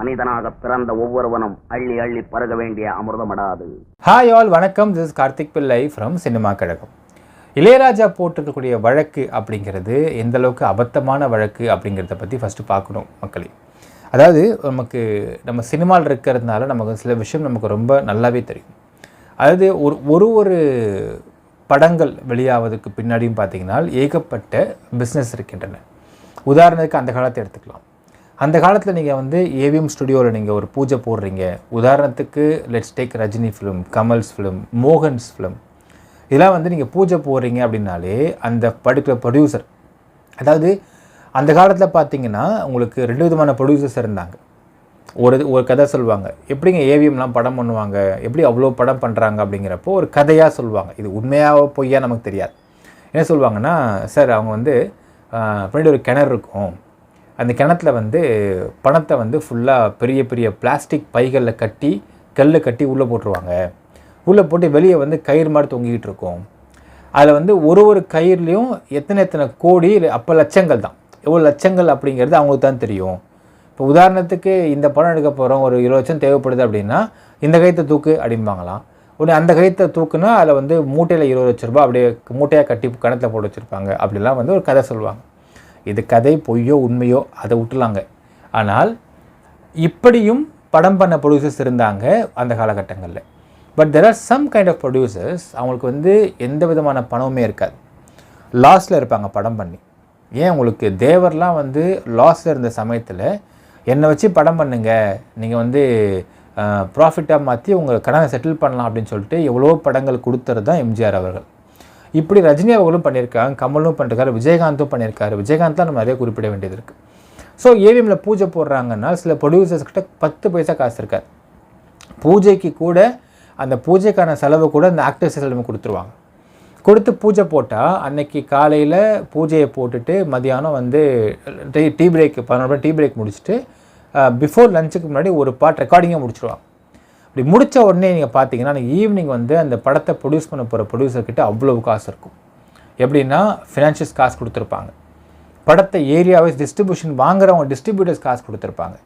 மனிதனாக பிறந்த ஒவ்வொருவனும் அள்ளி அள்ளி பருக வேண்டிய அமிர்தமடாது. ஹாய் ஆல் வணக்கம். This Karthik Pillai from cinema கழகம் இளையராஜா போட்டிருக்கக்கூடிய வழக்கு அப்படிங்கிறது எந்த அளவுக்கு அபத்தமான வழக்கு அப்படிங்கிறத பற்றி ஃபஸ்ட்டு பார்க்கணும் மக்களே. அதாவது நமக்கு நம்ம சினிமாவில் இருக்கிறதுனால நமக்கு சில விஷயம் நமக்கு ரொம்ப நல்லாவே தெரியும். அதாவது ஒரு ஒரு ஒரு படங்கள் வெளியாவதுக்கு பின்னாடியும் பார்த்தீங்கன்னா ஏகப்பட்ட பிஸ்னஸ் இருக்கின்றன. உதாரணத்துக்கு அந்த காலத்தை எடுத்துக்கலாம். அந்த காலத்தில் நீங்கள் வந்து ஏவிஎம் ஸ்டுடியோவில் நீங்கள் ஒரு பூஜை போடுறீங்க. உதாரணத்துக்கு let's take Rajini film Kamal's film Mohan's film இதெல்லாம் வந்து நீங்கள் பூஜை போடுறீங்க அப்படின்னாலே அந்த பர்டிகுலர் ப்ரொடியூசர் அதாவது அந்த காலத்தில் பார்த்தீங்கன்னா உங்களுக்கு ரெண்டு விதமான ப்ரொடியூசர்ஸ் இருந்தாங்க. ஒரு ஒரு கதை சொல்லுவாங்க. எப்படிங்க ஏவிஎம்லாம் படம் பண்ணுவாங்க? எப்படி அவ்வளோ படம் பண்ணுறாங்க அப்படிங்கிறப்போ ஒரு கதையாக சொல்லுவாங்க. இது உண்மையாக பொய்யா நமக்கு தெரியாது. என்ன சொல்லுவாங்கன்னா சார் அவங்க வந்து பின்னாடி ஒரு கிணறு இருக்கும். அந்த கிணத்துல வந்து பணத்தை வந்து ஃபுல்லாக பெரிய பெரிய பிளாஸ்டிக் பைகளில் கட்டி கல்லை கட்டி உள்ளே போட்டுருவாங்க. உள்ளே போட்டு வெளியே வந்து கயிறு மாதிரி தொங்கிக்கிட்டு இருக்கும். அதில் வந்து ஒரு ஒரு கயிறுலேயும் எத்தனை எத்தனை கோடி அப்போ லட்சங்கள் தான். எவ்வளோ லட்சங்கள் அப்படிங்கிறது அவங்களுக்கு தான் தெரியும். இப்போ உதாரணத்துக்கு இந்த படம் எடுக்க போகிறோம் ஒரு இருபது லட்சம் தேவைப்படுது அப்படின்னா இந்த கயிற்றை தூக்கு அப்படிம்பாங்களாம் உடனே அந்த கயிற்றை தூக்குனா அதில் வந்து மூட்டையில் இருபது லட்ச ரூபாய் அப்படியே மூட்டையாக கட்டி கணத்தில் போட்டு வச்சுருப்பாங்க. அப்படிலாம் வந்து ஒரு கதை சொல்லுவாங்க. இது கதை பொய்யோ உண்மையோ அதை விட்டுலாங்க. ஆனால் இப்படியும் படம் பண்ண ப்ரொடியூசர்ஸ் இருந்தாங்க அந்த காலகட்டங்களில். But there are some kind of producers அவங்களுக்கு வந்து எந்த விதமான பணமுமே இருக்காது. லாஸில் இருப்பாங்க படம் பண்ணி. ஏன் உங்களுக்கு தேவர்லாம் வந்து லாஸில் இருந்த சமயத்தில் என்னை வச்சு படம் பண்ணுங்கள் நீங்கள் வந்து ப்ராஃபிட்டாக மாற்றி உங்கள் கடனை செட்டில் பண்ணலாம் அப்படின்னு சொல்லிட்டு எவ்வளோ படங்கள் கொடுத்துறது தான் எம்ஜிஆர் அவர்கள். இப்படி ரஜினி அவர்களும் பண்ணியிருக்காங்க கமலும் பண்ணிருக்காரு விஜயகாந்தும் பண்ணியிருக்காரு. விஜயகாந்த்லாம் நம்ம நிறைய குறிப்பிட வேண்டியது இருக்குது ஸோ ஏவிஎம்மில் பூஜை போடுறாங்கன்னா சில ப்ரொடியூசர்ஸ் கிட்ட பத்து பைசா காசு இருக்காது. பூஜைக்கு கூட அந்த பூஜைக்கான செலவு கூட அந்த ஆக்டர்ஸ் செலவு கொடுத்துருவாங்க. கொடுத்து பூஜை போட்டால் அன்னைக்கு காலையில் பூஜையை போட்டுட்டு மதியானம் வந்து டீ டீ பிரேக் பதினொரு டீ பிரேக் முடிச்சுட்டு பிஃபோர் லஞ்சுக்கு முன்னாடி ஒரு பாட் ரெக்கார்டிங்கை முடிச்சிருவாங்க. இப்படி முடித்த உடனே நீங்கள் பார்த்தீங்கன்னா ஈவினிங் வந்து அந்த படத்தை ப்ரொடியூஸ் பண்ண போகிற ப்ரொடியூசர்கிட்ட அவ்வளவு காசு இருக்கும். எப்படின்னா ஃபினான்ஷியஸ் காசு கொடுத்துருப்பாங்க. படத்தை ஏரியா வைஸ் டிஸ்ட்ரிபியூஷன் வாங்குறவங்க டிஸ்ட்ரிபியூட்டர்ஸ் காசு கொடுத்துருப்பாங்க.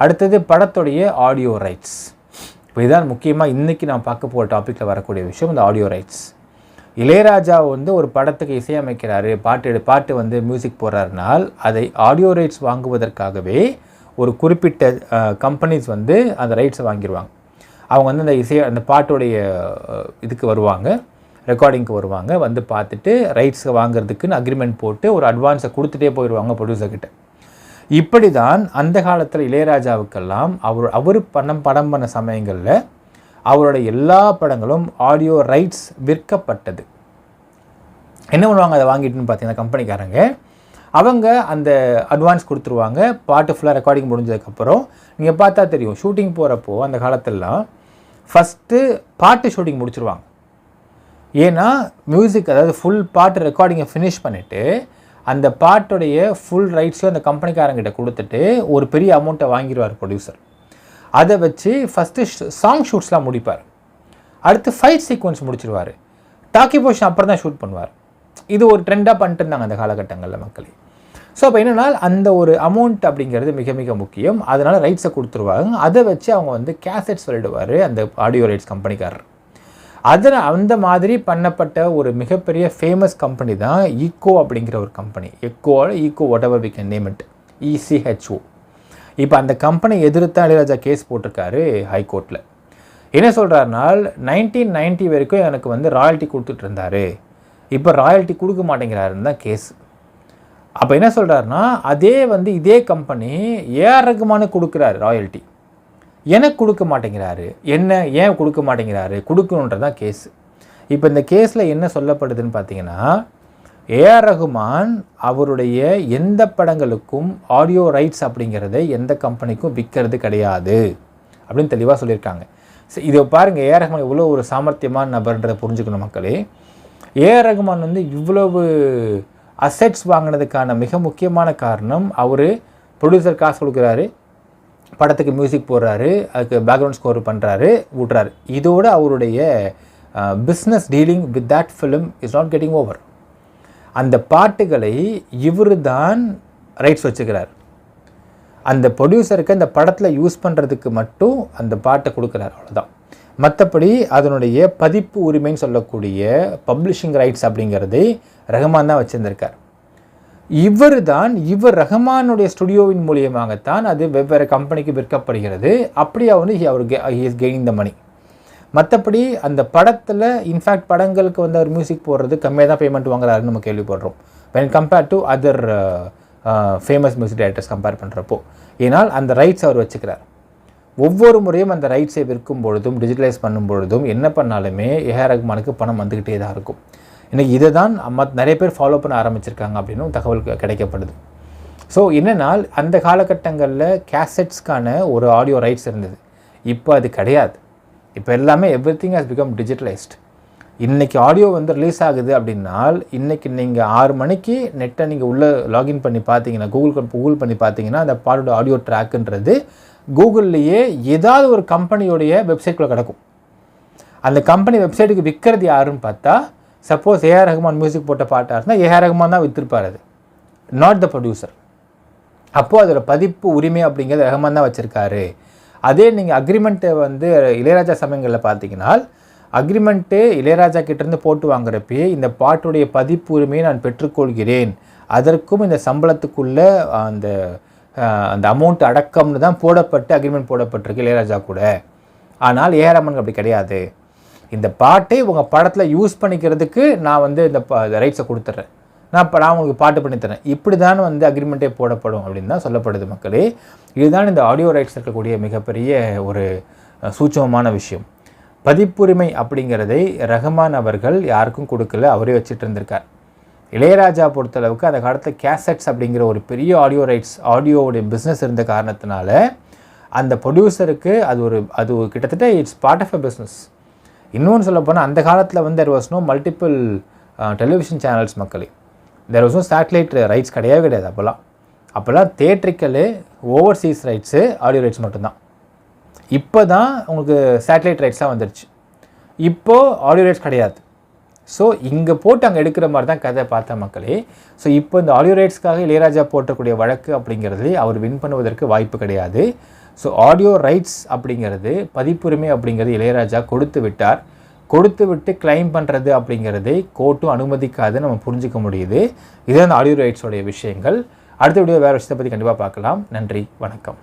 அடுத்தது படத்துடைய ஆடியோ ரைட்ஸ் இப்போ இதுதான் முக்கியமாக இன்றைக்கி நான் பார்க்க போகிற டாப்பிக்கில் வரக்கூடிய விஷயம் இந்த ஆடியோ ரைட்ஸ் இளையராஜா வந்து ஒரு படத்துக்கு இசையமைக்கிறாரு பாட்டு பாட்டு வந்து மியூசிக் போடுறாருனால் அதை ஆடியோ ரைட்ஸ் வாங்குவதற்காகவே ஒரு குறிப்பிட்ட கம்பெனிஸ் வந்து அந்த ரைட்ஸை வாங்கிடுவாங்க அவங்க வந்து அந்த இசை அந்த பாட்டுடைய இதுக்கு வருவாங்க. ரெக்கார்டிங்க்கு வருவாங்க. வந்து பார்த்துட்டு ரைட்ஸை வாங்குறதுக்குன்னு அக்ரிமெண்ட் போட்டு ஒரு அட்வான்ஸை கொடுத்துட்டே போயிடுவாங்க ப்ரொடியூசர்கிட்ட இப்படி தான் அந்த காலத்தில் இளையராஜாவுக்கெல்லாம் அவர் அவர் பணம் படம் பண்ண சமயங்களில் அவருடைய எல்லா படங்களும் ஆடியோ ரைட்ஸ் விற்கப்பட்டது. என்ன பண்ணுவாங்க? அதை வாங்கிட்டுன்னு பார்த்தீங்கன்னா கம்பெனிக்காரங்க. அவங்க அந்த அட்வான்ஸ் கொடுத்துருவாங்க. பாட்டு ஃபுல்லாக ரெக்கார்டிங் முடிஞ்சதுக்கப்புறம் நீங்கள் பார்த்தா தெரியும். ஷூட்டிங் போகிறப்போ அந்த காலத்திலலாம் ஃபஸ்ட்டு பாட்டு ஷூட்டிங் முடிச்சிருவாங்க. ஏன்னா மியூசிக் அதாவது ஃபுல் பாட்டு ரெக்கார்டிங்கை ஃபினிஷ் பண்ணிவிட்டு அந்த பாட்டுடைய ஃபுல் ரைட்ஸையும் அந்த கம்பெனிக்காரங்கிட்ட கொடுத்துட்டு ஒரு பெரிய அமௌண்ட்டை வாங்கிடுவார் ப்ரொடியூசர் அதை வச்சு ஃபஸ்ட்டு சாங் ஷூட்ஸ்லாம் முடிப்பார். அடுத்து ஃபைட் சீக்வன்ஸ் முடிச்சிருவார். டாக்கி போஷன் அப்புறம் தான் ஷூட் பண்ணுவார். இது ஒரு ட்ரெண்டாக பண்ணிட்டு இருந்தாங்க அந்த காலகட்டங்களில் மக்களே. ஸோ அப்போ என்னென்னா அந்த ஒரு அமௌண்ட் அப்படிங்கிறது மிக மிக முக்கியம். அதனால் ரைட்ஸை கொடுத்துருவாங்க. அதை வச்சு அவங்க வந்து கேசட்ஸ் வெளியிடுவார் அந்த ஆடியோ ரைட்ஸ் கம்பெனிக்காரர். அதில் அந்த மாதிரி பண்ணப்பட்ட ஒரு மிகப்பெரிய ஃபேமஸ் கம்பெனி தான் ஈக்கோ அப்படிங்கிற ஒரு company Echo Echo whatever we can name it E C H O இப்போ அந்த கம்பெனி எதிர்த்து இளையராஜா கேஸ் போட்டிருக்காரு ஹைகோர்ட்டில் என்ன சொல்கிறாருனால் நைன்டீன் நைன்ட்டி வரைக்கும் எனக்கு வந்து ராயல்ட்டி கொடுத்துட்டு இருந்தார். இப்போ ராயல்ட்டி கொடுக்க மாட்டேங்கிறாருன்னு தான் கேஸ் அப்போ என்ன சொல்கிறாருன்னா அதே வந்து இதே கம்பெனி ஏஆர் ரகுமானுக்கு கொடுக்குறாரு ராயல்ட்டி எனக்கு கொடுக்க மாட்டேங்கிறாரு. என்ன ஏன் கொடுக்க மாட்டேங்கிறாரு? கொடுக்கணுன்றது தான் கேஸ் இப்போ இந்த கேஸில் என்ன சொல்லப்படுதுன்னு பார்த்தீங்கன்னா ஏஆர் ரகுமான் அவருடைய எந்த படங்களுக்கும் ஆடியோ ரைட்ஸ் அப்படிங்கிறத எந்த கம்பெனிக்கும் விற்கிறது கிடையாது. அப்படின்னு தெளிவாக சொல்லியிருக்காங்க. சரி, இதை பாருங்கள் ஏஆர் ரகுமான் இவ்வளோ ஒரு சாமர்த்தியமான நபர்ன்றதை புரிஞ்சுக்கணும் மக்களே. ஏஆர் ரகுமான் வந்து இவ்வளவு அசெட்ஸ் வாங்கினதுக்கான மிக முக்கியமான காரணம் அவர் ப்ரொடியூசர் காசு கொடுக்குறாரு படத்துக்கு மியூசிக் போடுறாரு அதுக்கு பேக்ரவுண்ட் ஸ்கோர் பண்ணுறாரு விட்றாரு இதோடு அவருடைய business dealing with that film is not getting over அந்த பாட்டுகளை இவர் தான் ரைட்ஸ் வச்சுக்கிறார். அந்த ப்ரொடியூசருக்கு அந்த படத்தில் யூஸ் பண்ணுறதுக்கு மட்டும் அந்த பாட்டை கொடுக்குறாரு அவ்வளோதான் மற்றபடி அதனுடைய பதிப்பு உரிமைன்னு சொல்லக்கூடிய பப்ளிஷிங் ரைட்ஸ் அப்படிங்கிறதை ரஹ்மான் தான் வச்சுருந்திருக்கார். இவர் தான் இவர் ரஹ்மானுடைய ஸ்டுடியோவின் மூலியமாகத்தான் அது வெவ்வேறு கம்பெனிக்கு விற்கப்படுகிறது. அப்படியே வந்து அவர் இஸ் கெயின் த மணி மற்றபடி அந்த படத்தில் இன்ஃபேக்ட் படங்களுக்கு வந்து அவர் மியூசிக் போடுறது கம்மியாக தான் பேமெண்ட் வாங்குறாருன்னு நம்ம கேள்விப்படுறோம். When compared to other famous music directors compare பண்ணுறப்போ ஏன்னால் அந்த ரைட்ஸ் அவர் வச்சுக்கிறார். ஒவ்வொரு முறையும் அந்த ரைட்ஸை விற்கும் பொழுதும் டிஜிட்டலைஸ் பண்ணும் பொழுதும் என்ன பண்ணாலுமே ஏஆர் ரஹ்மானுக்கு பணம் வந்துக்கிட்டே தான் இருக்கும். எனக்கு இதை தான் மத் நிறைய பேர் ஃபாலோ பண்ண ஆரம்பிச்சிருக்காங்க அப்படின்னு தகவல் கிடைக்கப்படுது. ஸோ என்னென்னால் அந்த காலகட்டங்களில் கேசட்ஸ்க்கான ஒரு ஆடியோ ரைட்ஸ் இருந்தது. இப்போ அது கிடையாது. இப்போ எல்லாமே everything has become digitalised இன்றைக்கி ஆடியோ வந்து ரிலீஸ் ஆகுது அப்படின்னால் இன்றைக்கி நீங்கள் ஆறு மணிக்கு நெட்டை நீங்கள் உள்ளே லாகின் பண்ணி பார்த்தீங்கன்னா கூகுள் கூகுள் பண்ணி பார்த்தீங்கன்னா அந்த பாடோட ஆடியோ ட்ராக்குன்றது கூகுள்லேயே ஏதாவது ஒரு கம்பெனியோடைய வெப்சைட்குள்ளே கிடக்கும். அந்த கம்பெனி வெப்சைட்டுக்கு விற்கிறது யாருன்னு பார்த்தா சப்போஸ் ஏஆர் ரஹ்மான் மியூசிக் போட்ட பாட்டாக இருந்தால் ஏஆர் ரஹ்மான் தான் விற்றுருப்பார் அது. நாட் த ப்ரொடியூசர் அப்போது அதோடய பதிப்பு உரிமை அப்படிங்கிறது ரஹ்மான் தான் வச்சுருக்காரு. அதே நீங்கள் அக்ரிமெண்ட்டை வந்து இளையராஜா சமயங்களில் பார்த்தீங்கன்னா அக்ரிமெண்ட்டு இளையராஜா கிட்டேருந்து போட்டு வாங்குறப்பயே இந்த பாட்டுடைய பதிப்பு உரிமையை நான் பெற்றுக்கொள்கிறேன். அதற்கும் இந்த சம்பளத்துக்குள்ள அந்த அந்த அமௌண்ட் அடக்கம்னு தான் போடப்பட்டு அக்ரிமெண்ட் போடப்பட்டிருக்கு இளையராஜா கூட. ஆனால் ஏஆர் அப்படி கிடையாது. இந்த பாட்டை உங்கள் படத்தில் யூஸ் பண்ணிக்கிறதுக்கு நான் வந்து இந்த ரைட்ஸை கொடுத்துட்றேன். நான் இப்போ நான் உங்களுக்கு பாட்டு பண்ணித்தரேன் இப்படி தான் வந்து அக்ரிமெண்ட்டே போடப்படும் அப்படின்னு தான் சொல்லப்படுது மக்களே. இதுதான் இந்த ஆடியோ ரைட்ஸ் இருக்கக்கூடிய மிகப்பெரிய ஒரு சூட்சமமான விஷயம். பதிப்புரிமை அப்படிங்கிறதை ரஹ்மான் அவர்கள் யாருக்கும் கொடுக்கல அவரே வச்சுட்டு இருந்திருக்கார். இளையராஜா பொறுத்தளவுக்கு அந்த காலத்தில் கேசட்ஸ் அப்படிங்கிற ஒரு பெரிய ஆடியோ ரைட்ஸ் ஆடியோவுடைய பிஸ்னஸ் இருந்த காரணத்தினால அந்த ப்ரொடியூசருக்கு அது ஒரு அது கிட்டத்தட்ட it's part of a business இன்னொன்று சொல்ல போனால் அந்த காலத்தில் வந்து there was no multiple television channels மக்களே. There was no satellite rights கிடையவே கிடையாது அப்போல்லாம் அப்போல்லாம் theatrical overseas rights audio rights மட்டும்தான். இப்போ தான் உங்களுக்கு சேட்டலைட் ரைட்ஸாக வந்துருச்சு. இப்போது ஆடியோ ரைட்ஸ் கிடையாது. ஸோ இங்கே போட்டு அங்கே எடுக்கிற மாதிரி தான் கதை பார்த்த மக்களே. ஸோ இப்போ இந்த ஆடியோ ரைட்ஸ்க்காக இளையராஜா போட்டக்கூடிய வழக்கு அப்படிங்கிறது அவர் வின் பண்ணுவதற்கு வாய்ப்பு கிடையாது. ஸோ ஆடியோ ரைட்ஸ் அப்படிங்கிறது பதிப்புரிமை அப்படிங்கிறது இளையராஜா கொடுத்து விட்டார். கொடுத்து விட்டு கிளைம் பண்ணுறது அப்படிங்கிறதை கோர்ட்டும் அனுமதிக்காது நம்ம புரிஞ்சுக்க முடியுது. இதுதான் அந்த ஆடியோ ரைட்ஸோடைய விஷயங்கள். அடுத்த வீடியோ வேறு விஷயத்தை பற்றி கண்டிப்பாக பார்க்கலாம். நன்றி வணக்கம்.